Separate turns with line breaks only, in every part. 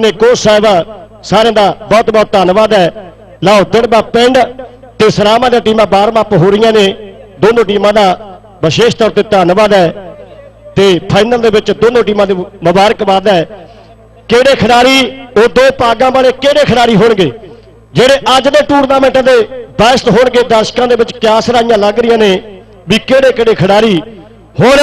ਨੇ ਕੋਚ ਸਾਹਿਬ ਸਾਰਿਆਂ ਦਾ ਬਹੁਤ ਬਹੁਤ ਧੰਨਵਾਦ ਹੈ। ਲਓ ਦਿੜਬਾ ਪਿੰਡ ਤੇ ਸਰਾਮਾ ਦੀਆਂ ਟੀਮਾਂ ਬਾਰਵਾਂ ਹੋ ਰਹੀਆਂ ਨੇ। ਦੋਨੋਂ ਟੀਮਾਂ ਦਾ ਵਿਸ਼ੇਸ਼ ਤੌਰ ਤੇ ਧੰਨਵਾਦ ਹੈ ਤੇ ਫਾਈਨਲ ਦੇ ਵਿੱਚ ਦੋਨੋਂ ਟੀਮਾਂ ਨੂੰ ਮੁਬਾਰਕਬਾਦ ਹੈ। ਕਿਹੜੇ ਖਿਡਾਰੀ, ਉਹ ਦੋ ਭਾਗਾਂ ਵਾਲੇ ਕਿਹੜੇ ਖਿਡਾਰੀ ਹੋਣਗੇ? ਜਿਹੜੇ ਅੱਜ ਦੇ ਟੂਰਨਾਮੈਂਟ ਦੇ ਬੈਸਟ ਹੋਣਗੇ, ਦਰਸ਼ਕਾਂ ਦੇ ਵਿੱਚ ਕਿਆਸ ਰਾਈਆਂ ਲੱਗ ਰਹੀਆਂ ਨੇ ਵੀ ਕਿਹੜੇ ਕਿਹੜੇ ਖਿਡਾਰੀ। ਹੁਣ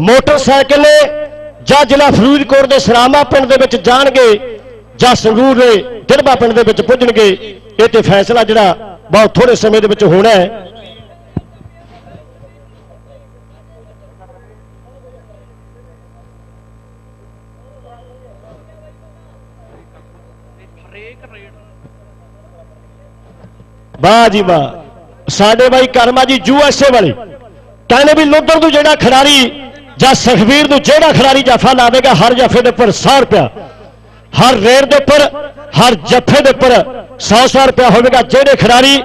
ਮੋਟਰਸਾਈਕਲ ਨੇ ਜਾਂ ਜ਼ਿਲ੍ਹਾ ਫਰੀਦਕੋਟ ਦੇ ਸਰਾਮਾ ਪਿੰਡ ਦੇ ਵਿੱਚ ਜਾਣਗੇ ਜਾਂ ਸੰਗਰੂਰ ਦੇ ਦਿੜਬਾ ਪਿੰਡ ਦੇ ਵਿੱਚ ਪੁੱਜਣਗੇ, ਇਹ ਤੇ ਫੈਸਲਾ ਜਿਹੜਾ ਬਹੁਤ ਥੋੜੇ ਸਮੇਂ ਦੇ ਵਿੱਚ ਹੋਣਾ ਹੈ। ਵਾਹ ਜੀ ਵਾਹ। ਸਾਡੇ ਬਾਈ ਕਰਮਾ ਜੀ ਯੂਐਸਏ ਵਾਲੇ। ਕਹਿੰਦੇ ਵੀ ਲੁੱਧਰ ਤੋਂ ਜਿਹੜਾ ਖਿਡਾਰੀ ਜਾਂ ਸੁਖਵੀਰ ਨੂੰ ਜਿਹੜਾ ਖਿਡਾਰੀ ਜਫਾ ਲਾਵੇਗਾ, ਹਰ ਜਫੇ ਦੇ ਉੱਪਰ 100 ਰੁਪਇਆ। ਹਰ ਰੇਡ ਦੇ ਉੱਪਰ, ਹਰ ਜਫੇ ਦੇ ਉੱਪਰ 100 100 ਰੁਪਇਆ ਹੋਵੇਗਾ। ਜਿਹੜੇ ਖਿਡਾਰੀ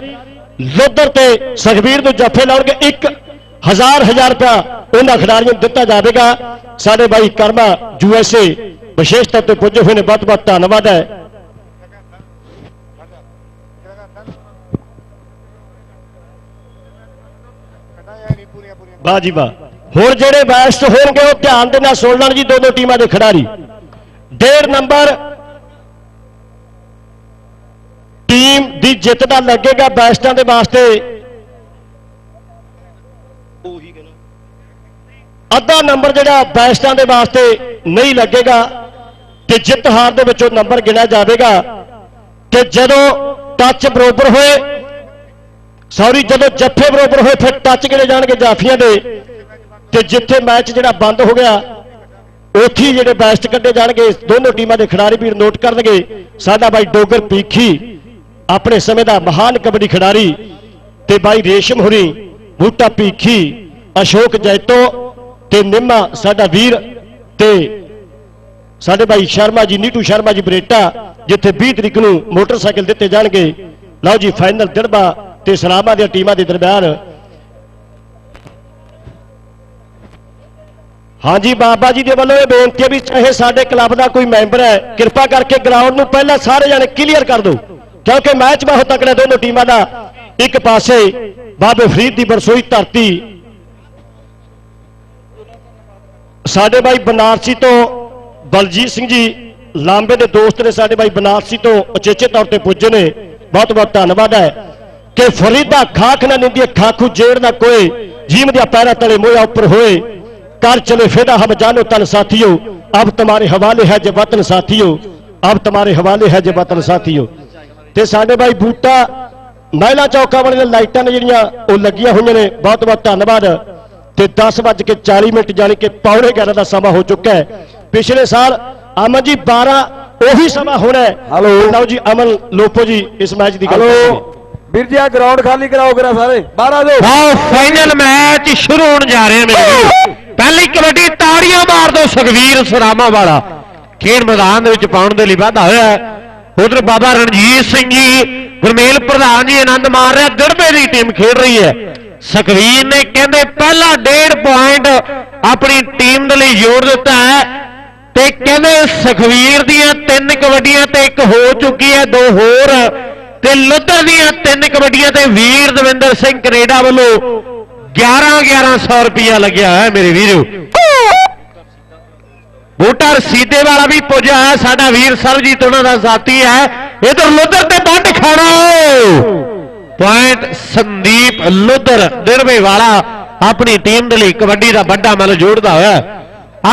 ਲੁੱਧਰ ਤੇ ਸੁਖਵੀਰ ਨੂੰ ਜਫੇ ਲਾਉਣਗੇ, ਇੱਕ ਹਜ਼ਾਰ ਹਜ਼ਾਰ ਰੁਪਇਆ ਉਹਨਾਂ ਖਿਡਾਰੀਆਂ ਨੂੰ ਦਿੱਤਾ ਜਾਵੇਗਾ। ਸਾਡੇ ਬਾਈ ਕਰਮਾ ਯੂਐਸਏ ਵਿਸ਼ੇਸ਼ ਤੌਰ ਤੇ ਪੁੱਜੇ ਹੋਏ ਨੇ, ਬਹੁਤ ਬਹੁਤ ਧੰਨਵਾਦ ਹੈ। ਵਾਹ ਜੀ ਵਾਹ। ਹੁਣ ਜਿਹੜੇ ਬੈਸਟ ਹੋਣਗੇ ਉਹ ਧਿਆਨ ਦੇ ਨਾਲ ਸੁਣ ਲੈਣ ਜੀ ਦੋ ਦੋ ਟੀਮਾਂ ਦੇ ਖਿਡਾਰੀ। ਡੇਢ ਨੰਬਰ ਟੀਮ ਦੀ ਜਿੱਤ ਦਾ ਲੱਗੇਗਾ ਬੈਸਟਾਂ ਦੇ ਵਾਸਤੇ। ਅੱਧਾ ਨੰਬਰ ਜਿਹੜਾ ਬੈਸਟਾਂ ਦੇ ਵਾਸਤੇ ਨਹੀਂ ਲੱਗੇਗਾ, ਤੇ ਜਿੱਤ ਹਾਰ ਦੇ ਵਿੱਚੋਂ ਨੰਬਰ ਗਿਣਿਆ ਜਾਵੇਗਾ। ਤੇ ਜਦੋਂ ਟੱਚ ਬਰੋਬਰ ਹੋਏ ਸੌਰੀ ਜਦੋਂ ਜੱਫੇ ਬਰੋਬਰ ਹੋਏ, ਫਿਰ ਟੱਚ ਗਿਣੇ ਜਾਣਗੇ ਜਾਫੀਆਂ ਦੇ। ਤੇ ਜਿੱਥੇ ਮੈਚ ਜਿਹੜਾ ਬੰਦ ਹੋ ਗਿਆ, ਉੱਥੇ ਹੀ ਜਿਹੜੇ ਬੈਸਟ ਕੱਢੇ ਜਾਣਗੇ, ਦੋਨੋਂ ਟੀਮਾਂ ਦੇ ਖਿਡਾਰੀ ਵੀਰ ਨੋਟ ਕਰਨਗੇ। ਸਾਡਾ ਬਾਈ ਡੋਗਰ ਪੀਖੀ, ਆਪਣੇ ਸਮੇਂ ਦਾ ਮਹਾਨ ਕਬੱਡੀ ਖਿਡਾਰੀ ਤੇ ਬਾਈ ਰੇਸ਼ਮ ਹੁਰੀ ਬੂਟਾ ਪੀਖੀ, ਅਸ਼ੋਕ ਜੈਤੋ ਤੇ ਨਿੰਮਾ, ਸਾਡਾ ਵੀਰ ਤੇ ਸਾਡੇ ਭਾਈ ਸ਼ਰਮਾ ਜੀ, ਨੀਟੂ ਸ਼ਰਮਾ ਜੀ ਬਰੇਟਾ, ਜਿੱਥੇ 20 ਤਰੀਕ ਨੂੰ ਮੋਟਰਸਾਈਕਲ ਦਿੱਤੇ ਜਾਣਗੇ। ਲਓ ਜੀ ਫਾਈਨਲ ਦਿੜਬਾ ਤੇ ਸਲਾਮਾ ਦੀਆਂ ਟੀਮਾਂ ਦੇ ਦਰਮਿਆਨ ਹਾਂਜੀ, ਬਾਬਾ ਜੀ ਦੇ ਵੱਲੋਂ ਇਹ ਬੇਨਤੀ ਹੈ ਵੀ ਚਾਹੇ ਸਾਡੇ ਕਲੱਬ ਦਾ ਕੋਈ ਮੈਂਬਰ ਹੈ, ਕਿਰਪਾ ਕਰਕੇ ਗਰਾਊਂਡ ਨੂੰ ਪਹਿਲਾਂ ਸਾਰੇ ਜਾਣੇ ਕਲੀਅਰ ਕਰ ਦਿਓ। ਕਿਉਂਕਿ ਮੈਚ ਬਹੁਤ ਤਕੜਾ ਦੋਨੋਂ ਟੀਮਾਂ ਦਾ। ਇੱਕ ਪਾਸੇ ਬਾਬੇ ਫਰੀਦ ਦੀ ਬਰਸੋਈ ਧਰਤੀ। ਸਾਡੇ ਬਾਈ ਬਨਾਰਸੀ ਤੋਂ ਬਲਜੀਤ ਸਿੰਘ ਜੀ ਲਾਂਬੇ ਦੇ ਦੋਸਤ ਨੇ ਸਾਡੇ ਬਾਈ ਬਨਾਰਸੀ ਤੋਂ ਉਚੇਚੇ ਤੌਰ ਤੇ ਪੁੱਜੇ ਨੇ। ਬਹੁਤ ਬਹੁਤ ਧੰਨਵਾਦ ਹੈ। ਕਿ ਫਰੀਦਾ ਖਾਖ ਨਾ ਨਿੰਦੀ ਖਾਖੂ ਜੇੜ ਨਾ ਕੋਏ, ਜੀਮ ਦੇ ਪੈਰਾਂ ਤਲੇ ਮੋਇਆ ਉੱਪਰ ਹੋਏ। ਕਰ ਚਲੇ ਫੇਦਾ ਹਮ ਜਾਨੋ ਤਨ ਸਾਥੀਓ ਅਬ तुम्हारे ਹਵਾਲੇ ਹੈ ਜੇ ਵਤਨ ਸਾਥੀਓ ਅਬ तुम्हारे ਹਵਾਲੇ ਹੈ ਜੇ ਵਤਨ ਸਾਥੀਓ ਤੇ ਸਾਡੇ ਭਾਈ ਬੂਟਾ ਮਹਿਲਾ ਚੌਕਾਂ ਵਾਲੀਆਂ ਲਾਈਟਾਂ ਨੇ ਜਿਹੜੀਆਂ ਉਹ ਲੱਗੀਆਂ ਹੋਈਆਂ ਨੇ ਬਹੁਤ ਬਹੁਤ ਧੰਨਵਾਦ ਤੇ 10 ਵੱਜ ਕੇ 40 ਮਿੰਟ ਜਾਣੀ ਕਿ ਪੌਣੇ 11 ਦਾ ਸਮਾਂ ਹੋ ਚੁੱਕਾ ਹੈ ਪਿਛਲੇ ਸਾਲ ਅਮਨ ਜੀ 12 ਉਹੀ ਸਮਾਂ ਹੋਣਾ ਹੈ
ਹੈਲੋ।
ਲਓ ਜੀ ਅਮਨ ਲੋਪੋ ਜੀ ਇਸ ਮੈਚ ਦੀ ਗੱਲ
ਹਲੋ
ਕਰਾਂਗੇ
ਵੀਰ ਜੀ ਆ ਗਰਾਊਂਡ ਖਾਲੀ ਕਰਾਓ ਕਰਾ ਸਾਰੇ ਬਾਹਰ ਆ ਜਾਓ
ਆਓ ਫਾਈਨਲ ਮੈਚ ਸ਼ੁਰੂ ਹੋਣ ਜਾ ਰਿਹਾ ਮੇਰੇ ਵੀਰੋ। ਪਹਿਲੀ ਕਬੱਡੀ ਤਾੜੀਆਂ ਮਾਰ ਦੋ ਸੁਖਵੀਰ ਸਰਾਮਾ ਵਾਲਾ। ਖੇਡ ਮੈਦਾਨ ਦੇ ਵਿੱਚ ਪਾਉਣ ਦੇ ਲਈ ਵਾਧਾ ਹੋਇਆ ਉਧਰ ਬਾਬਾ ਰਣਜੀਤ ਸਿੰਘ ਜੀ, ਗੁਰਮੇਲ ਪ੍ਰਧਾਨ ਜੀ ਆਨੰਦ ਮਾਰ ਰਿਹਾ ਦੜਬੇ ਦੀ ਟੀਮ ਖੇਡ ਰਹੀ ਹੈ। ਸੁਖਵੀਰ ਨੇ ਕਹਿੰਦੇ, ਪਹਿਲਾ ਡੇਢ ਪੁਆਇੰਟ ਆਪਣੀ ਟੀਮ ਦੇ ਲਈ ਜੋੜ ਦਿੱਤਾ ਹੈ ਤੇ ਕਹਿੰਦੇ ਸੁਖਵੀਰ ਦੀਆਂ ਤਿੰਨ ਕਬੱਡੀਆਂ ਤੇ ਇੱਕ ਹੋ ਚੁੱਕੀ ਹੈ, ਦੋ ਹੋਰ ਤੇ ਲੁੱਧਰ ਦੀਆਂ ਤਿੰਨ ਕਬੱਡੀਆਂ ਤੇ ਵੀਰ ਦਵਿੰਦਰ ਸਿੰਘ ਕੈਨੇਡਾ ਵੱਲੋਂ 11 1100 ਰੁਪਇਆ ਲੱਗਿਆ ਹੈ ਮੇਰੇ ਵੀਰੋ। ਬੂਟਾ ਰਸੀਦੇ ਵਾਲਾ ਵੀ ਪੁੱਜਿਆ ਹੈ ਸਾਡਾ ਵੀਰ ਸਰਬਜੀਤ ਉਹਨਾਂ ਦਾ ਸਾਥੀ ਹੈ। ਇਧਰ ਲੁੱਧਰ ਤੇ ਵੱਢ ਖਾਣਾ ਪੁਆਇੰਟ ਸੰਦੀਪ ਲੁੱਧਰ ਦਿਰਵੇ ਵਾਲਾ ਆਪਣੀ ਟੀਮ ਦੇ ਲਈ ਕਬੱਡੀ ਦਾ ਵੱਡਾ ਮਲ ਜੋੜਦਾ ਹੋਇਆ।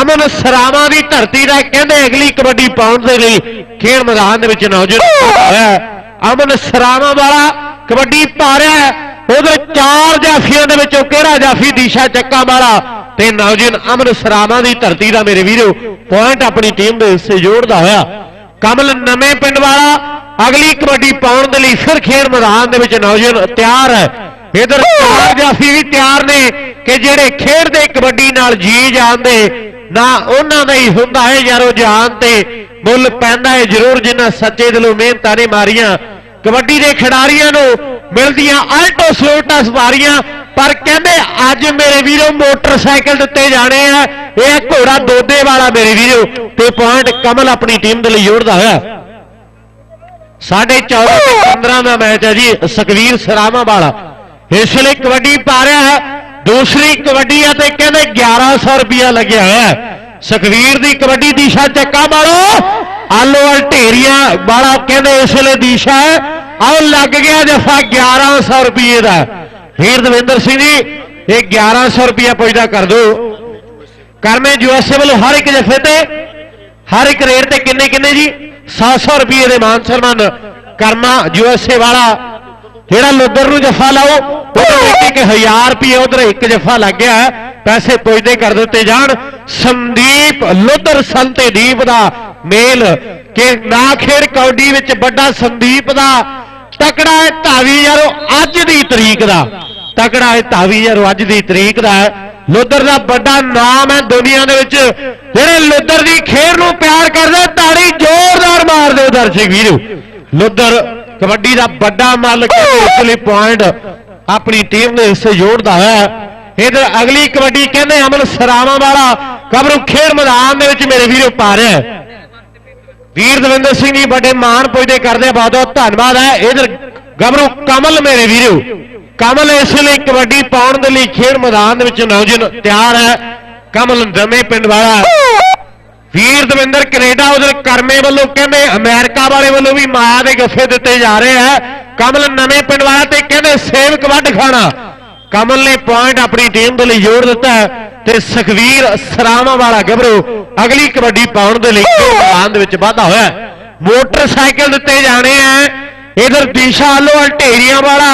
ਅਮਨ ਸਰਾਵਾਂ ਦੀ ਧਰਤੀ ਦਾ ਕਹਿੰਦੇ ਅਗਲੀ ਕਬੱਡੀ ਪਾਉਣ ਦੇ ਲਈ ਖੇਡ ਮੈਦਾਨ ਦੇ ਵਿੱਚ ਨੌਜਵਾਨ ਹੋਇਆ ਅਮਨ ਸਰਾਵਾਂ ਵਾਲਾ ਕਬੱਡੀ ਪਾ ਰਿਹਾ ਹੈ। ਉਧਰ ਚਾਰ ਜਾਫੀਆਂ ਦੇ ਵਿੱਚ ਕਿਹੜਾ ਜਾਫੀ ਦੀਸ਼ਾ ਚੱਕਾ ਵਾਲਾ ਤੇ ਨੌਜਵਾਨ ਅਮਰ ਸਰਾਵਾਂ ਦੀ ਧਰਤੀ ਦਾ ਮੇਰੇ ਵੀਰੋ ਪੁਆਇੰਟ ਆਪਣੀ ਟੀਮ ਦੇ ਹਿੱਸੇ ਜੋੜਦਾ ਹੋਇਆ। ਕਮਲ ਨਵੇਂ ਪਿੰਡ ਵਾਲਾ, ਅਗਲੀ ਕਬੱਡੀ ਪਾਉਣ ਦੇ ਲਈ ਫਿਰ ਖੇਡ ਮੈਦਾਨ ਦੇ ਵਿੱਚ ਨੌਜਵਾਨ ਤਿਆਰ ਹੈ। ਇਧਰ ਚਾਰ ਜਾਫੀ ਵੀ ਤਿਆਰ ਨੇ ਕਿ ਜਿਹੜੇ ਖੇਡਦੇ ਕਬੱਡੀ ਨਾਲ ਜੀ ਜਾਣਦੇ ਨਾ ਉਹਨਾਂ ਦਾ ਹੀ ਹੁੰਦਾ ਹੈ ਯਾਰੋ ਜਾਨ ਤੇ। ਮੁੱਲ ਪੈਂਦਾ ਹੈ ਜ਼ਰੂਰ, ਜਿਨ੍ਹਾਂ ਸੱਚੇ ਦਿਲੋਂ ਮਿਹਨਤਾਂ ਨੇ ਮਾਰੀਆਂ। ਕਬੱਡੀ ਦੇ ਖਿਡਾਰੀਆਂ ਨੂੰ ਮਿਲਦੀਆਂ ਅਲਟੋ ਸਲੋਟਾ ਸਵਾਰੀਆਂ ਪਰ ਕਹਿੰਦੇ ਅੱਜ ਮੇਰੇ ਵੀਰੋ ਮੋਟਰਸਾਈਕਲ ਦਿੱਤੇ ਜਾਣੇ ਆ। ਇਹ ਘੋੜਾ ਦੋਦੇ ਵਾਲਾ ਮੇਰੇ ਵੀਰੋ ਤੇ ਪੁਆਇੰਟ ਕਮਲ ਆਪਣੀ ਟੀਮ ਦੇ ਲਈ ਜੋੜਦਾ ਹੋਇਆ। ਸਾਡੇ 14 ਤੇ 15 ਦਾ ਮੈਚ ਹੈ ਜੀ, ਸੁਖਵੀਰ ਸਰਾਵਾਂ ਵਾਲਾ। ਇਸ ਲਈ ਕਬੱਡੀ ਪਾ ਰਿਹਾ ਹੈ। ਦੂਸਰੀ ਕਬੱਡੀ ਆ ਤੇ ਕਹਿੰਦੇ 1100 ਰੁਪਇਆ ਲੱਗਿਆ ਹੋਇਆ ਹੈ। ਸੁਖਵੀਰ ਦੀ ਕਬੱਡੀ ਦੀਸ਼ਾ ਚੱਕਾ ਮਾਰੋ। ਆਲੋ ਵਾਲ ਢੇਰੀਆਂ ਵਾਲਾ ਕਹਿੰਦੇ ਇਸ ਵੇਲੇ ਦੀਸ਼ਾ ਹੈ। ਆਓ ਲੱਗ ਗਿਆ ਜਫਾ 1100 ਰੁਪਏ ਦਾ। ਫਿਰ ਦਵਿੰਦਰ ਸਿੰਘ ਜੀ, ਇਹ 1100 ਰੁਪਇਆ ਪੁੱਜਦਾ ਕਰ ਦਿਓ ਕਰਮੇ ਯੂਐਸਏ ਵੱਲੋਂ ਹਰ ਇੱਕ ਜਫੇ ਤੇ, ਹਰ ਇੱਕ ਰੇਟ ਤੇ ਕਿੰਨੇ ਕਿੰਨੇ ਜੀ? 700 ਰੁਪਏ ਦੇ ਮਾਨ ਸਨਮਾਨ ਕਰਮਾ ਯੂਐਸਏ ਵਾਲਾ। ਜਿਹੜਾ ਲੋਦਰ ਨੂੰ ਜਫਾ ਲਾਓ ਉਹ ਇੱਕ 1000 ਰੁਪਏ ਉਧਰ ਇੱਕ ਜਫਾ ਲੱਗ ਗਿਆ ਪੈਸੇ ਪੁੱਜਦੇ ਕਰ ਦਿੱਤੇ ਜਾਣ। ਸੰਦੀਪ ਲੋਦਰ ਸੰਤੇ ਦੀਪ ਦਾ ਮੇਲ। ਕਿ ਨਾ ਖੇਡ ਕੌਡੀ ਵਿੱਚ ਵੱਡਾ ਸੰਦੀਪ ਦਾ ਤਕੜਾ ਧਾਵੀ ਤਰੀਕ ਦਾ। ਤਕੜਾ ਹੈ ਧਾਵੀ ਯਾਰੋ ਅੱਜ ਦੀ ਤਰੀਕ ਦਾ ਹੈ। ਲੋਦਰ ਦਾ ਵੱਡਾ ਨਾਮ ਹੈ ਦੁਨੀਆ ਦੇ ਵਿੱਚ। ਜਿਹੜੇ ਲੋਦਰ ਦੀ ਖੇਡ ਨੂੰ ਪਿਆਰ ਕਰਦੇ ਤਾੜੀ ਜ਼ੋਰਦਾਰ ਮਾਰਦੇ ਹੋ ਦਰਸ਼ਕ ਵੀਰੋ। ਲੋਦਰ ਕਬੱਡੀ ਦਾ ਵੱਡਾ ਮੱਲ ਲਈ ਪੁਆਇੰਟ ਆਪਣੀ ਟੀਮ ਦੇ ਹਿੱਸੇ ਜੋੜਦਾ ਹੈ। ਇਧਰ ਅਗਲੀ ਕਬੱਡੀ ਕਹਿੰਦੇ ਅਮਨ ਸਰਾਵਾਂ ਵਾਲਾ ਕਬਰੂ ਖੇਡ ਮੈਦਾਨ ਦੇ ਵਿੱਚ ਮੇਰੇ ਵੀਰੋ ਪਾ ਰਿਹਾ ਵੀਰ ਦਵਿੰਦਰ ਸਿੰਘ ਜੀ ਵੱਡੇ ਮਾਣ ਪੁੱਜਦੇ ਕਰਦੇ ਬਹੁਤ ਬਹੁਤ ਧੰਨਵਾਦ ਹੈ। ਇਧਰ ਗਬਰੂ ਕਮਲ ਮੇਰੇ ਵੀਰੋ। ਕਮਲ ਇਸ ਲਈ ਕਬੱਡੀ ਪਾਉਣ ਦੇ ਲਈ ਖੇਡ ਮੈਦਾਨ ਦੇ ਵਿੱਚ ਨੌਜਵਾਨ ਤਿਆਰ ਹੈ। ਕਮਲ ਨਵੇਂ ਪਿੰਡ ਵਾਲਾ ਵੀਰ ਦਵਿੰਦਰ ਕੈਨੇਡਾ ਉਧਰ ਕਰਮੇ ਵੱਲੋਂ ਕਹਿੰਦੇ, ਅਮਰੀਕਾ ਵਾਲੇ ਵੱਲੋਂ ਵੀ ਮਾਇਆ ਦੇ ਗੱਫੇ ਦਿੱਤੇ ਜਾ ਰਹੇ ਹੈ। ਕਮਲ ਨਵੇਂ ਪਿੰਡ ਵਾਲਾ ਤੇ ਕਹਿੰਦੇ ਸੇਵ ਵੱਡ ਖਾਣਾ। ਕਮਲ ਨੇ ਪੁਆਇੰਟ ਆਪਣੀ ਟੀਮ ਦੇ ਲਈ ਜੋੜ ਦਿੱਤਾ ਤੇ ਸੁਖਵੀਰ ਸਰਾਵਾਂ ਵਾਲਾ ਗੱਭਰੂ ਅਗਲੀ ਕਬੱਡੀ ਪਾਉਣ ਦੇ ਲਈ ਖੇਡ ਮੈਦਾਨ ਦੇ ਵਿੱਚ ਵਾਧਾ ਹੋਇਆ ਮੋਟਰਸਾਈਕਲ ਦਿੱਤੇ ਜਾਣੇ ਆ ਇਧਰ ਦੀਸ਼ਾ ਵੱਲੋਂ ਢੇਰੀਆਂ ਵਾਲਾ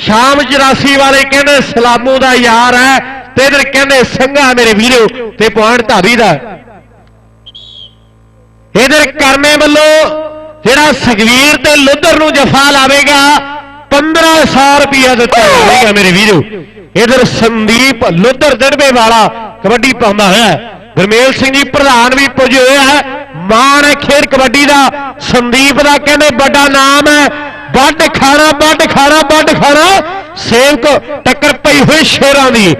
ਸ਼ਾਮ 84 ਵਾਲੇ ਕਹਿੰਦੇ ਸਲਾਮੂ ਦਾ ਯਾਰ ਹੈ ਤੇ ਇਧਰ ਕਹਿੰਦੇ ਸੰਘਾ ਮੇਰੇ ਵੀਰੋ ਤੇ ਪੁਆਇੰਟ ਧਾਰੀ ਦਾ। ਇਧਰ ਕਰਮੇ ਵੱਲੋਂ ਜਿਹੜਾ ਸੁਖਵੀਰ ਤੇ ਲੁੱਧਰ ਨੂੰ ਜਫਾ ਲਾਵੇਗਾ 1500 ਰੁਪਇਆ ਦਿੱਤਾ ਜਾਵੇਗਾ ਮੇਰੇ ਵੀਰੋ। ਇਧਰ ਸੰਦੀਪ ਲੁੱਧਰ ਦੜਵੇ ਵਾਲਾ ਕਬੱਡੀ ਪਾਉਂਦਾ ਹੈ। ਗੁਰਮੇਲ ਸਿੰਘ ਜੀ ਪ੍ਰਧਾਨ ਵੀ ਪੁੱਜੇ ਹੋਏ ਹੈ ਮਾਣ ਹੈ ਖੇਡ ਕਬੱਡੀ ਦਾ। ਸੰਦੀਪ ਦਾ ਕਹਿੰਦੇ ਵੱਡਾ ਨਾਮ ਹੈ। ਵੱਡ ਖਾਣਾ ਵੱਡ ਖਾਣਾ ਵੱਡ ਖਾਣਾ। ਸੇਵਕ ਟੱਕਰ ਪਈ ਹੋਈ ਸ਼ੇਰਾਂ ਦੀ।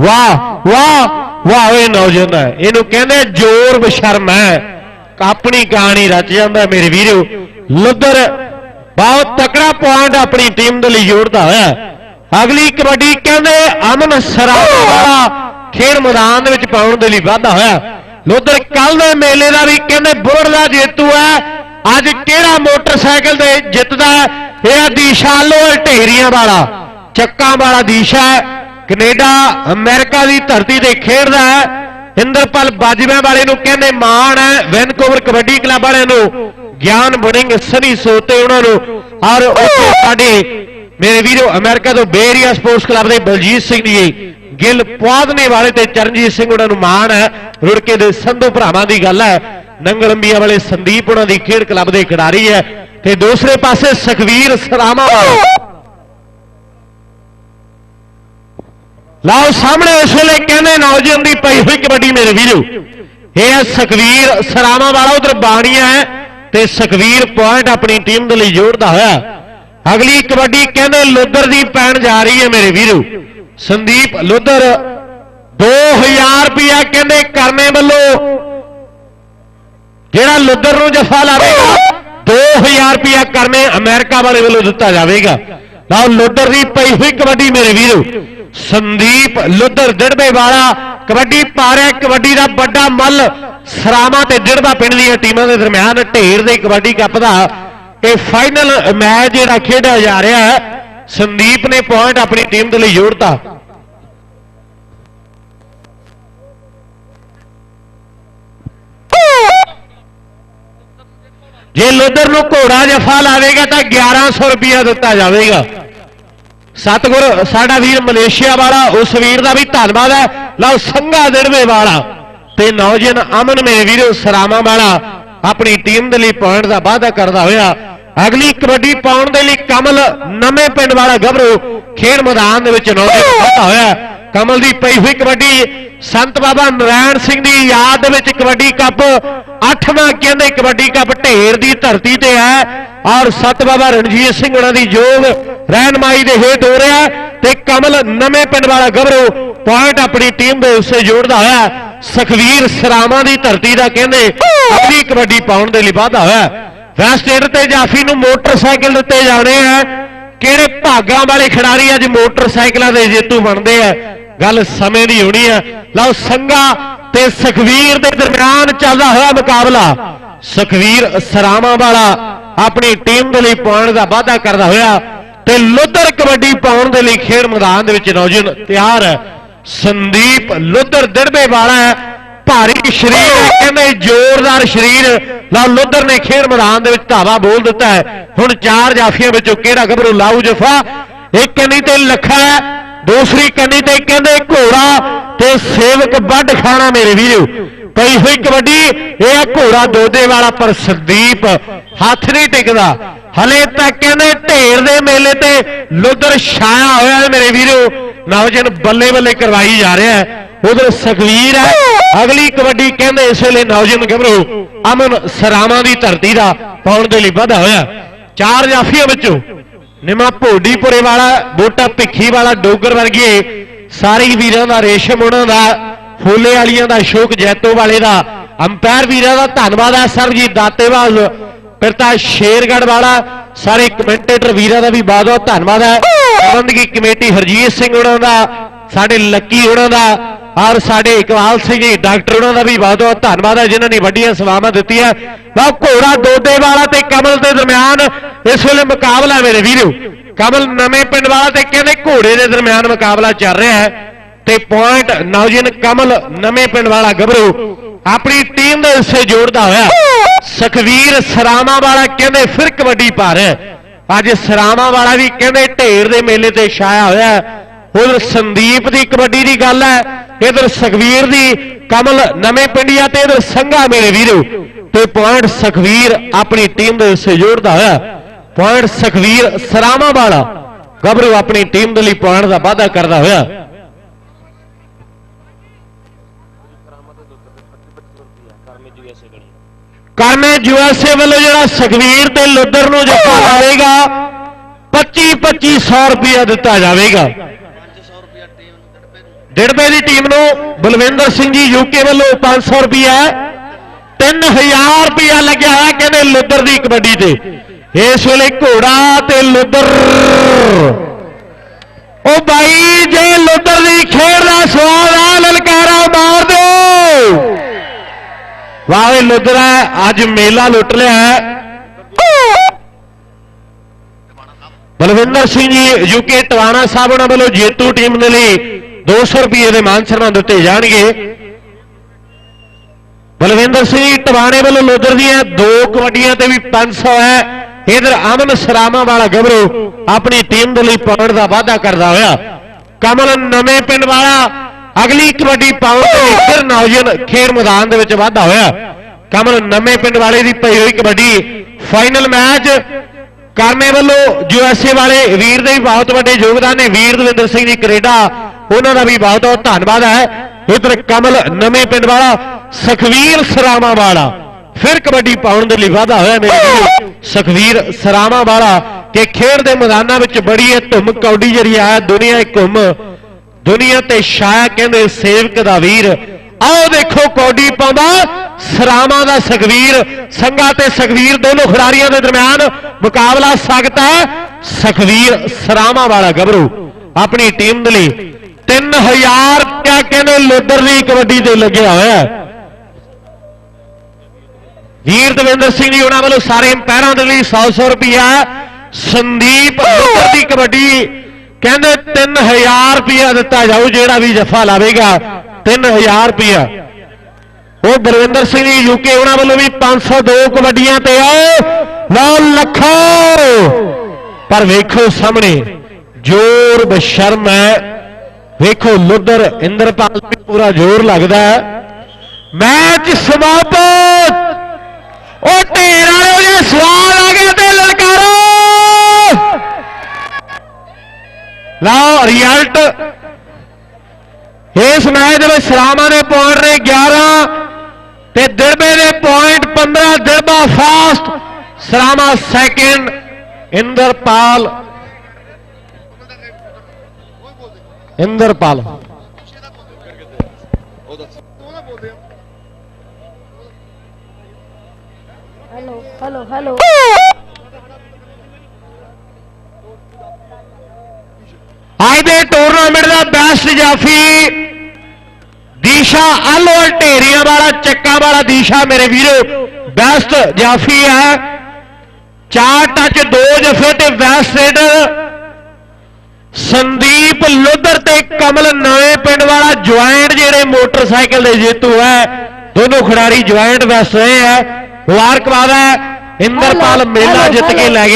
ਵਾਹ ਵਾਹ ਵਾਹ, ਇਹ ਨੌਜਵਾਨ ਇਹਨੂੰ ਕਹਿੰਦੇ ਜੋਰ ਬਸ਼ਰਮ ਹੈ। ਆਪਣੀ ਕਹਾਣੀ ਰਚ ਜਾਂਦਾ ਮੇਰੇ ਵੀਰੋ। ਲੁੱਧਰ ਬਹੁਤ ਤਕੜਾ ਪੁਆਇੰਟ ਆਪਣੀ ਟੀਮ ਦੇ ਲਈ ਜੋੜਦਾ ਹੋਇਆ ਅਗਲੀ ਕਬੱਡੀ ਕਹਿੰਦੇ ਅਮਨ ਸਰਾਵਾ ਖੇਡ ਮੈਦਾਨ ਦੇ ਵਿੱਚ ਪਾਉਣ ਦੇ ਲਈ ਵਾਧਾ ਹੋਇਆ ਲੁੱਧਰ ਕੱਲ ਦੇ ਮੇਲੇ ਦਾ ਵੀ ਕਹਿੰਦੇ ਬੁਰੜ ਦਾ ਜੇਤੂ ਹੈ। ਅੱਜ ਕਿਹੜਾ ਮੋਟਰਸਾਈਕਲ ਤੇ ਜਿੱਤਦਾ ਹੈ? ਇਹ ਆ ਦੀਸ਼ਾਲੋ ਢੇਰੀਆਂ ਵਾਲਾ। ਚੱਕਾਂ ਵਾਲਾ ਦੀਸ਼ਾ ਕੈਨੇਡਾ, ਅਮਰੀਕਾ ਦੀ ਧਰਤੀ ਤੇ ਖੇਡਦਾ ਹੈ। ਇੰਦਰਪਾਲ ਬਾਜਵਾ ਵਾਲੇ ਨੂੰ ਕਹਿੰਦੇ ਮਾਣ ਹੈ। ਵੈਨਕੂਵਰ ਕਬੱਡੀ ਕਲੱਬ ਵਾਲਿਆਂ ਨੂੰ ਗਿਆਨ ਬੁਨਿੰਗ ਸਨੀ ਸੋਤੇ ਉਹਨਾਂ ਨੂੰ। ਔਰ ਉੱਥੇ ਸਾਡੇ ਮੇਰੇ ਵੀਰੋ ਅਮਰੀਕਾ ਤੋਂ ਬੇਰੀਆ ਸਪੋਰਟਸ ਕਲੱਬ ਦੇ ਬਲਜੀਤ ਸਿੰਘ ਜੀ ਗਿੱਲ ਪੁਆਧਨੇ ਵਾਲੇ ਤੇ ਚਰਨਜੀਤ ਸਿੰਘ ਉਹਨਾਂ ਨੂੰ ਮਾਣ ਹੈ। ਰੁੜਕੇ ਦੇ ਸੰਧੂ ਭਰਾਵਾਂ ਦੀ ਗੱਲ ਹੈ। ਨੰਗਲੰਬੀਆ ਵਾਲੇ ਸੰਦੀਪ ਉਹਨਾਂ ਦੀ ਖੇਡ ਕਲੱਬ ਦੇ ਖਿਡਾਰੀ ਹੈ। ਤੇ ਦੂਸਰੇ ਪਾਸੇ ਸੁਖਵੀਰ ਸਰਾਮਾ। ਵਾਲਾ ਲਓ, ਸਾਹਮਣੇ ਇਸ ਵੇਲੇ ਕਹਿੰਦੇ, ਨੌਜਵਾਨ ਦੀ ਪਈ ਹੋਈ ਕਬੱਡੀ ਮੇਰੇ ਵੀਰੋ। ਇਹ ਹੈ ਸੁਖਵੀਰ ਸਰਾਮਾ ਵਾਲਾ, ਉਧਰ ਬਾਣੀਆ ਹੈ ਤੇ ਸੁਖਵੀਰ ਪੁਆਇੰਟ ਆਪਣੀ ਟੀਮ ਦੇ ਲਈ ਜੋੜਦਾ ਹੋਇਆ। ਅਗਲੀ ਕਬੱਡੀ ਕਹਿੰਦੇ ਲੁੱਧਰ ਦੀ ਪੈਣ ਜਾ ਰਹੀ ਹੈ ਮੇਰੇ ਵੀਰੋ। ਸੰਦੀਪ ਲੁੱਧਰ 2000 ਰੁਪਇਆ ਕਹਿੰਦੇ ਕਰਨੇ ਵੱਲੋਂ। ਜਿਹੜਾ ਲੁੱਧਰ ਨੂੰ ਜਫਾ ਲਾਵੇਗਾ 2000 ਰੁਪਇਆ ਕਰਨੇ ਅਮਰੀਕਾ ਵਾਲੇ ਵੱਲੋਂ ਦਿੱਤਾ ਜਾਵੇਗਾ। ਲਓ, ਲੁੱਧਰ ਦੀ ਪਈ ਹੋਈ ਕਬੱਡੀ ਮੇਰੇ ਵੀਰੋ। ਸੰਦੀਪ ਲੁੱਧਰ ਡੜਬੇ ਵਾਲਾ, ਕਬੱਡੀ ਪਾ ਰਿਹਾ, ਕਬੱਡੀ ਦਾ ਵੱਡਾ ਮੱਲ। ਸਰਾਮਾ ਤੇ ਡੜਬਾ ਪਿੰਡ ਦੀਆਂ ਟੀਮਾਂ ਦੇ ਦਰਮਿਆਨ ਢੇਰ ਦੇ ਕਬੱਡੀ ਕੱਪ ਦਾ ਇਹ ਫਾਈਨਲ ਮੈਚ ਜਿਹੜਾ ਖੇਡਿਆ ਜਾ ਰਿਹਾ ਹੈ। ਸੰਦੀਪ ਨੇ ਪੁਆਇੰਟ ਆਪਣੀ ਟੀਮ ਦੇ ਲਈ ਜੋੜਤਾ। ਜੇ ਲੋਦਰ ਨੂੰ ਘੋੜਾ ਜਫਾ ਲਾਵੇਗਾ ਤਾਂ 1100 ਰੁਪਇਆ ਦਿੱਤਾ ਜਾਵੇਗਾ। ਸਤਗੁਰ, ਸਾਡਾ ਵੀਰ ਮਲੇਸ਼ੀਆ ਵਾਲਾ, ਉਸ ਵੀਰ ਦਾ ਵੀ ਧੰਨਵਾਦ ਹੈ। ਲਓ, ਸੰਘਾ ਦਿੜਵੇ ਵਾਲਾ ਤੇ ਨੌਜਵਾਨ ਅਮਨ ਮੇ ਵੀਰ ਸਰਾਮਾ ਵਾਲਾ ਆਪਣੀ ਟੀਮ ਦੇ ਲਈ ਪੁਆਇੰਟ ਦਾ ਵਾਅਦਾ ਕਰਦਾ ਹੋਇਆ। ਅਗਲੀ ਕਬੱਡੀ ਪਾਉਣ ਦੇ ਲਈ ਕਮਲ ਨਵੇਂ ਪਿੰਡ ਵਾਲਾ ਗੱਭਰੂ ਖੇਡ ਮੈਦਾਨ ਦੇ ਵਿੱਚ ਨੌਜਵਾਨ ਵਾਧਾ ਹੋਇਆ ਕਮਲ ਦੀ ਪਈ ਹੋਈ ਕਬੱਡੀ, ਸੰਤ ਬਾਬਾ ਨਰਾਇਣ ਸਿੰਘ ਦੀ ਯਾਦ ਦੇ ਵਿੱਚ ਕਬੱਡੀ ਕੱਪ 8ਵਾਂ ਕਹਿੰਦੇ ਕਬੱਡੀ ਕੱਪ ਢੇਰ ਦੀ ਧਰਤੀ ਤੇ ਹੈ ਔਰ ਸਤ ਬਾਬਾ ਰਣਜੀਤ ਸਿੰਘ ਉਹਨਾਂ ਦੀ ਯੋਗ ਰਹਿਨਮਾਈ ਦੇ ਹੇਠ ਹੋ ਰਿਹਾ ਤੇ ਕਮਲ ਨਵੇਂ ਪਿੰਡ ਵਾਲਾ ਗੱਭਰੂ ਪੁਆਇੰਟ ਆਪਣੀ ਟੀਮ ਦੇ ਉਸੇ ਜੋੜਦਾ ਹੋਇਆ ਸਖਵੀਰ ਸਰਾਵਾਂ ਦੀ ਧਰਤੀ ਦਾ ਕਹਿੰਦੇ ਆਪਣੀ ਕਬੱਡੀ ਪਾਉਣ ਦੇ ਲਈ ਵਾਧਾ ਹੋਇਆ ਵੈਸਟ ਏਡ ਤੇ ਜਾਫੀ ਨੂੰ ਮੋਟਰਸਾਈਕਲ ਦਿੱਤੇ ਜਾਣੇ ਆ। ਕਿਹੜੇ ਭਾਗਾਂ ਵਾਲੇ ਖਿਡਾਰੀ ਅੱਜ ਮੋਟਰਸਾਈਕਲਾਂ ਦੇ ਜੇਤੂ ਬਣਦੇ ਆ? ਗੱਲ ਸਮੇਂ ਦੀ ਹੋਣੀ ਆ। ਲਓ ਸੰਗਾ ਤੇ ਸੁਖਵੀਰ ਦੇ ਦਰਮਿਆਨ ਚੱਲਦਾ ਹੋਇਆ ਮੁਕਾਬਲਾ। ਸੁਖਵੀਰ ਸਰਾਵਾਂ ਵਾਲਾ ਆਪਣੀ ਟੀਮ ਦੇ ਲਈ ਪੁਆਇੰਟ ਦਾ ਵਾਅਦਾ ਕਰਦਾ ਹੋਇਆ ਤੇ ਲੁੱਧਰ ਕਬੱਡੀ ਪਾਉਣ ਦੇ ਲਈ ਖੇਡ ਮੈਦਾਨ ਦੇ ਵਿੱਚ ਨੌਜਵਾਨ ਤਿਆਰ ਹੈ। ਸੰਦੀਪ ਲੁੱਧਰ ਦੜਬੇ ਵਾਲਾ ਹੈ। ਭਾਰੀ ਸ਼ਰੀਰ ਕਹਿੰਦੇ ਜ਼ੋਰਦਾਰ ਸ਼ਰੀਰ। ਲਾ ਲੁੱਧਰ ਨੇ ਖੇਡ ਮੈਦਾਨ ਦੇ ਵਿੱਚ ਧਾਵਾ ਬੋਲ ਦਿੱਤਾ ਹੈ। ਹੁਣ ਚਾਰ ਜਾਫੀਆਂ ਵਿੱਚੋਂ ਕਿਹੜਾ ਗੱਭਰੂ ਲਾਊ ਜਫਾ? ਇੱਕ ਕੰਨੀ ਤੇ ਲੱਖਾ ਹੈ, ਦੂਸਰੀ ਕੰਨੀ ਤੇ ਕਹਿੰਦੇ ਘੋੜਾ ਤੇ ਸੇਵਕ ਵੱਢ ਖਾਣਾ ਮੇਰੇ ਵੀਰੋ। ਪਈ ਹੋਈ ਕਬੱਡੀ, ਇਹ ਆ ਘੋੜਾ ਦੋਦੇ ਵਾਲਾ, ਪਰ ਸੰਦੀਪ ਹੱਥ ਨਹੀਂ ਟਿਕਦਾ। ਹਲੇ ਤੱਕ ਕਹਿੰਦੇ ਢੇਰ ਦੇ ਮੇਲੇ ਤੇ ਲੁੱਧਰ ਛਾਇਆ ਹੋਇਆ ਹੈ ਮੇਰੇ ਵੀਰੋ। ਨੌਜਵਾਨ ਬੱਲੇ ਬੱਲੇ ਕਰਵਾਈ ਜਾ ਰਿਹਾ ਹੈ। ਉਧਰ ਸੁਖਵੀਰ ਹੈ। ਅਗਲੀ ਕਬੱਡੀ ਕਹਿੰਦੇ ਇਸ ਵੇਲੇ ਨੌਜਵਾਨ ਗੱਭਰੂ ਅਮਨ ਸਰਾਵਾਂ ਦੀ ਧਰਤੀ ਦਾ ਪਾਉਣ ਦੇ ਲਈ ਵਧਾ ਹੋਇਆ। ਚਾਰ ਜਾਫੀਆਂ ਵਿੱਚੋਂ ਨਿਮਾ ਭੋਡੀਪੁਰੇ ਵਾਲਾ, ਬੋਟਾ ਭਿੱਖੀ ਵਾਲਾ, ਡੋਗਰ ਵਰਗੇ ਸਾਰੇ ਹੀ ਵੀਰਾਂ ਦਾ, ਰੇਸ਼ਮ ਉਹਨਾਂ ਦਾ, ਫੂਲੇ ਵਾਲੀਆਂ ਦਾ, ਅਸ਼ੋਕ ਜੈਤੋ ਵਾਲੇ ਦਾ, ਅੰਪਾਇਰ ਵੀਰਾਂ ਦਾ ਧੰਨਵਾਦ ਹੈ। ਸਰਬਜੀਤ ਦਾਤੇਵਾਲ ਫਿਰ ਤਾਂ ਸ਼ੇਰਗੜ ਵਾਲਾ, ਸਾਰੇ ਕਮੈਂਟੇਟਰ ਵੀਰਾਂ ਦਾ ਵੀ ਬਹੁਤ ਬਹੁਤ ਧੰਨਵਾਦ ਹੈ। ਪ੍ਰਬੰਧਕੀ ਕਮੇਟੀ ਹਰਜੀਤ ਸਿੰਘ ਉਹਨਾਂ ਦਾ, ਸਾਡੇ ਲੱਕੀ ਉਹਨਾਂ ਦਾ ਔਰ ਸਾਡੇ ਇਕਬਾਲ ਸਿੰਘ ਜੀ, ਡਾਕਟਰ ਉਹਨਾਂ ਦਾ ਵੀ ਬਹੁਤ ਬਹੁਤ ਧੰਨਵਾਦ ਹੈ, ਜਿਨ੍ਹਾਂ ਨੇ ਵੱਡੀਆਂ ਸੇਵਾਵਾਂ ਦਿੱਤੀਆਂ। ਵਾ ਘੋੜਾ ਦੋਦੇ ਵਾਲਾ ਤੇ ਕਮਲ ਦੇ ਦਰਮਿਆਨ ਇਸ ਵੇਲੇ ਮੁਕਾਬਲਾ ਮੇਰੇ ਵੀਰੋ। ਕਮਲ ਨਵੇਂ ਪਿੰਡ ਵਾਲਾ ਤੇ ਕਹਿੰਦੇ ਘੋੜੇ ਦੇ ਦਰਮਿਆਨ ਮੁਕਾਬਲਾ ਚੱਲ ਰਿਹਾ ਹੈ। ਤੇ ਪੁਆਇੰਟ ਨੌਜਨ ਕਮਲ ਨਵੇਂ ਪਿੰਡ ਵਾਲਾ ਗੱਭਰੂ, ਆਪਣੀ ਟੀਮ ਦੇ ਹਿੱਸੇ ਜੋੜਦਾ ਹੋਇਆ। ਸੁਖਵੀਰ ਸਰਾਮਾ ਵਾਲਾ ਕਹਿੰਦੇ ਫਿਰ ਕਬੱਡੀ ਪਾ ਰਿਹਾ ਅੱਜ ਸਰਾਮਾ ਵਾਲਾ ਵੀ ਕਹਿੰਦੇ ਢੇਰ ਦੇ ਮੇਲੇ ਤੇ ਛਾਇਆ ਹੋਇਆ ਹੈ। ਸੰਦੀਪ ਦੀ ਕਬੱਡੀ ਦੀ ਗੱਲ ਹੈ। ਇਧਰ ਸੁਖਵੀਰ ਦੀ ਕਮਲ ਨਵੇਂ ਪਿੰਡੀਆ ਤੇ ਇਧਰ ਸੰਘਾ ਮੇਰੇ ਵੀਰੋ। ਤੇ ਪੁਆਇੰਟ ਸੁਖਵੀਰ ਆਪਣੀ ਟੀਮ ਦੇ ਹਿੱਸੇ ਜੋੜਦਾ ਹੋਇਆ। ਪੁਆਇੰਟ ਸੁਖਵੀਰ ਸਰਾਮਾ ਵਾਲਾ ਗੱਭਰੂ ਆਪਣੀ ਟੀਮ ਦੇ ਲਈ ਪੁਆਇੰਟ ਦਾ ਵਾਅਦਾ ਕਰਦਾ ਹੋਇਆ। ਕਰਮੇ ਯੂਐਸਏ ਵੱਲੋਂ ਜਿਹੜਾ ਸੁਖਵੀਰ ਤੇ ਲੁੱਦਰ ਨੂੰ ਜੱਫਾ ਲਾਵੇਗਾ 25 2500 ਰੁਪਇਆ ਦਿੱਤਾ ਜਾਵੇਗਾ। ਡਿੜਬੇ ਦੀ ਟੀਮ ਨੂੰ ਬਲਵਿੰਦਰ ਸਿੰਘ ਜੀ ਯੂਕੇ ਵੱਲੋਂ 500 ਰੁਪਇਆ 3000 ਰੁਪਇਆ ਲੱਗਿਆ ਹੋਇਆ ਕਹਿੰਦੇ ਲੁੱਦਰ ਦੀ ਕਬੱਡੀ ਤੇ। ਇਸ ਵੇਲੇ ਘੋੜਾ ਤੇ ਲੁੱਦਰ ਉਹ ਬਾਈ, ਜੇ ਲੁੱਦਰ ਦੀ ਖੇਡ ਦਾ ਸਵਾਲ ਆ ਲਲਕਾਰਾ ਮਾਰ ਦਿਓ। ਵਾਹ ਲੁੱਦਰਾ ਅੱਜ ਮੇਲਾ ਲੁੱਟ ਲਿਆ ਹੈ। ਬਲਵਿੰਦਰ ਸਿੰਘ ਜੀ, ਯੂਕੇ ਟਵਾਣਾ ਸਾਹਿਬ ਉਹਨਾਂ ਵੱਲੋਂ ਜੇਤੂ ਟੀਮ ਦੇ ਲਈ 200 ਰੁਪਏ ਦੇ ਮਾਨ ਸਨਮਾਨ ਦਿੱਤੇ ਜਾਣਗੇ। ਬਲਵਿੰਦਰ ਸਿੰਘ ਟਵਾਣੇ ਵੱਲੋਂ ਲੋਦਰ ਦੀਆਂ ਦੋ ਕਬੱਡੀਆਂ ਤੇ ਵੀ 500 ਹੈ। ਇਧਰ ਅਮਨ ਸਰਾਮਾ ਵਾਲਾ ਗੱਭਰੂ ਆਪਣੀ ਟੀਮ ਦੇ ਲਈ ਪਾਉਣ ਦਾ ਵਾਅਦਾ ਕਰਦਾ ਹੋਇਆ। ਕਮਲ ਨਵੇਂ ਪਿੰਡ ਵਾਲਾ ਅਗਲੀ ਕਬੱਡੀ ਪਾਉਣ ਦੇ ਫਿਰ ਨੌਜਵਾਨ ਖੇਡ ਮੈਦਾਨ ਦੇ ਵਿੱਚ ਵਾਧਾ ਹੋਇਆ। ਕਮਲ ਨਵੇਂ ਪਿੰਡ ਵਾਲੇ ਦੀ ਪਈ ਹੋਈ ਕਬੱਡੀ ਫਾਈਨਲ ਮੈਚ ਕਰਨੇ ਵੱਲੋਂ ਯੂਐਸਏ ਵਾਲੇ ਵੀਰ ਦੇ ਵੀ ਬਹੁਤ ਵੱਡੇ ਯੋਗਦਾਨ ਨੇ। ਵੀਰ ਦਵਿੰਦਰ ਸਿੰਘ ਜੀ ਕੈਨੇਡਾ ਉਹਨਾਂ ਦਾ ਵੀ ਬਹੁਤ ਬਹੁਤ ਧੰਨਵਾਦ ਹੈ। ਇਧਰ ਕਮਲ ਨਵੇਂ ਪਿੰਡ ਵਾਲਾ, ਸੁਖਵੀਰ ਸਰਾਮਾ ਵਾਲਾ ਫਿਰ ਕਬੱਡੀ ਪਾਉਣ ਦੇ ਲਈ ਵਾਧਾ ਹੋਇਆ ਮੇਰੇ ਵੀਰੋ। ਸੁਖਵੀਰ ਸਰਾਮਾ ਵਾਲਾ ਕਿ ਖੇਡ ਦੇ ਮੈਦਾਨਾਂ ਵਿੱਚ ਬੜੀ ਇਹ ਧੁੰਮ ਕੌਡੀ ਜਿਹੜੀ ਆ, ਦੁਨੀਆ ਇੱਕ ਘੁੰਮ। ਦੁਨੀਆ ਤੇ ਛਾਇਆ ਕਹਿੰਦੇ ਸੇਵਕ ਦਾ ਵੀਰ। ਆਓ ਦੇਖੋ ਕੌਡੀ ਪਾਉਂਦਾ ਸਰਾਵਾਂ ਦਾ ਸੁਖਵੀਰ। ਸੰਗਾ ਤੇ ਸੁਖਵੀਰ ਦੋਨੋਂ ਖਿਡਾਰੀਆਂ ਦੇ ਦਰਮਿਆਨ ਮੁਕਾਬਲਾ ਸਖਤ ਹੈ। ਸੁਖਵੀਰ ਸਰਾਵਾਂ ਵਾਲਾ ਗੱਭਰੂ, ਆਪਣੀ ਟੀਮ ਦੇ ਲਈ 3000 ਰੁਪਇਆ ਕਹਿੰਦੇ ਲੇਦਰ ਦੀ ਕਬੱਡੀ ਤੇ ਲੱਗਿਆ ਹੋਇਆ। ਵੀਰ ਦਵਿੰਦਰ ਸਿੰਘ ਜੀ, ਉਹਨਾਂ ਵੱਲੋਂ ਸਾਰੇ ਅੰਪਾਇਰਾਂ ਦੇ ਲਈ 100-100 ਰੁਪਇਆ ਸੰਦੀਪ ਲੋਦਰ ਦੀ ਕਬੱਡੀ, ਕਹਿੰਦੇ 3000 ਰੁਪਇਆ ਦਿੱਤਾ ਜਾਊ, ਜਿਹੜਾ ਵੀ ਜਫਾ ਲਾਵੇਗਾ 3000 ਰੁਪਇਆ ਉਹ ਬਲਵਿੰਦਰ ਸਿੰਘ ਜੀ ਯੂਕੇ ਉਹਨਾਂ ਵੱਲੋਂ ਵੀ 502 ਕਬੱਡੀਆਂ ਤੇ ਆਓ ਲਓ ਲੱਖਾਂ। ਪਰ ਵੇਖੋ ਸਾਹਮਣੇ, ਜ਼ੋਰ ਬਸ਼ਰਮ ਹੈ। ਵੇਖੋ ਲੁੱਦਰ ਇੰਦਰਪਾਲ ਵੀ ਪੂਰਾ ਜ਼ੋਰ ਲੱਗਦਾ ਹੈ। ਮੈਚ ਸਮਾਪਤ! ਉਹ ਢੇਰ ਵਾਲੇ ਦੇ ਸਵਾਲ ਆ ਗਿਆ ਤੇ ਲਲਕਾਰੋ! ਲਓ ਰਿਜ਼ਲਟ ਇਸ ਮੈਚ ਦੇ ਵਿੱਚ ਸਲਾਮਾ ਦੇ ਪੁਆਇੰਟ ਨੇ 11 ਤੇ ਦਿਰਬੇ ਦੇ point 15 Dirba fast ਸਲਾਮਾ second Inderpal Inderpal
hello hello hello
ਅੱਜ ਦੇ ਟੂਰਨਾਮੈਂਟ ਦਾ ਬੈਸਟ ਜਾਫੀ ਦੀਸ਼ਾ ਅਲਵਲ ਢੇਰੀਆਂ ਵਾਲਾ ਚੱਕਾ ਵਾਲਾ ਦੀਸ਼ਾ ਮੇਰੇ ਵੀਰੋ। ਬੈਸਟ ਜਾਫੀ ਹੈ। ਚਾਰ ਟੱਚ ਦੋ ਜਫੇ ਤੇ ਬੈਸਟ ਰੇਡਰ ਸੰਦੀਪ ਲੁੱਧਰ ਤੇ ਕਮਲ ਨਵੇਂ ਪਿੰਡ ਵਾਲਾ ਜੁਆਇੰਟ ਜਿਹੜੇ ਮੋਟਰਸਾਈਕਲ ਦੇ ਜੇਤੂ ਹੈ ਦੋਨੋਂ ਖਿਡਾਰੀ ਜੁਆਇੰਟ ਬੈਸਟ ਰਹੇ ਹੈ। ਮੁਬਾਰਕਬਾਦ ਹੈ। ਇੰਦਰਪਾਲ ਮੇਲਾ ਜਿੱਤ ਕੇ ਲੈ ਗਏ।